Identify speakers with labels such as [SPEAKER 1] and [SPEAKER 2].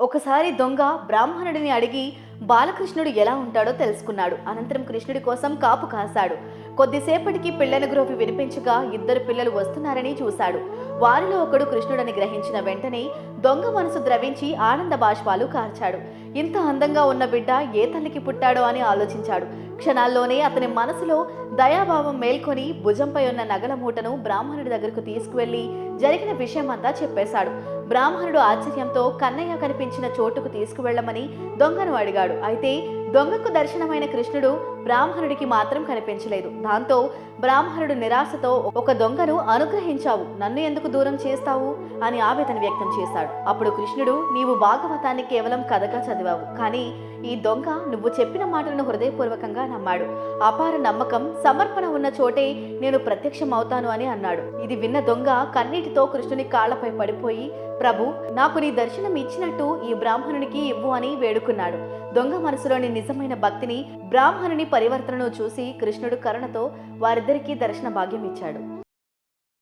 [SPEAKER 1] ఒకసారి దొంగ బ్రాహ్మణుడిని అడిగి బాలకృష్ణుడు ఎలా ఉంటాడో తెలుసుకున్నాడు. అనంతరం కృష్ణుడి కోసం కాపు కాశాడు. కొద్దిసేపటికి పిల్లల గ్రోపి వినిపించగా ఇద్దరు పిల్లలు వస్తున్నారని చూశాడు. వారిలో ఒకడు కృష్ణుడని గ్రహించిన వెంటనే దొంగ మనసు ద్రవించి ఆనంద బాష్పాలు కార్చాడు. ఇంత అందంగా ఉన్న బిడ్డ ఏ తల్లికి పుట్టాడో అని ఆలోచించాడు. క్షణాల్లోనే అతని మనసులో దయాభావం మేల్కొని భుజంపై ఉన్న నగల మూటను బ్రాహ్మణుడి దగ్గరకు తీసుకువెళ్ళి జరిగిన విషయమంతా చెప్పేశాడు. బ్రాహ్మణుడు ఆశ్చర్యంతో కన్నయ్య కనిపించిన చోటుకు తీసుకువెళ్ళమని దొంగను అడిగాడు. అయితే దొంగకు దర్శనమైన కృష్ణుడు బ్రాహ్మణుడికి మాత్రం కనిపించలేదు. దాంతో బ్రాహ్మణుడు నిరాశతో ఒక దొంగను అనుగ్రహించావు నన్ను ఎందుకు దూరం చేస్తావు? అని ఆవేదన వ్యక్తం చేశాడు. అప్పుడు కృష్ణుడు నీవు భాగవతాన్ని కేవలం కథగా చదివావు కానీ ఈ దొంగ నువ్వు చెప్పిన మాటలను హృదయపూర్వకంగా నమ్మాడు. అపార నమ్మకం సమర్పణ ఉన్న చోటే నేను ప్రత్యక్షం అవుతాను అని అన్నాడు. ఇది విన్న దొంగ కన్నీటితో కృష్ణుని కాళ్ళపై పడిపోయి ప్రభు నాకు నీ దర్శనం ఇచ్చినట్టు ఈ బ్రాహ్మణునికి ఇవ్వు అని వేడుకున్నాడు. దొంగ మనసులోని నిజమైన భక్తిని బ్రాహ్మణుని పరివర్తనను చూసి కృష్ణుడు కరుణతో వారిద్దరికీ దర్శన భాగ్యం ఇచ్చాడు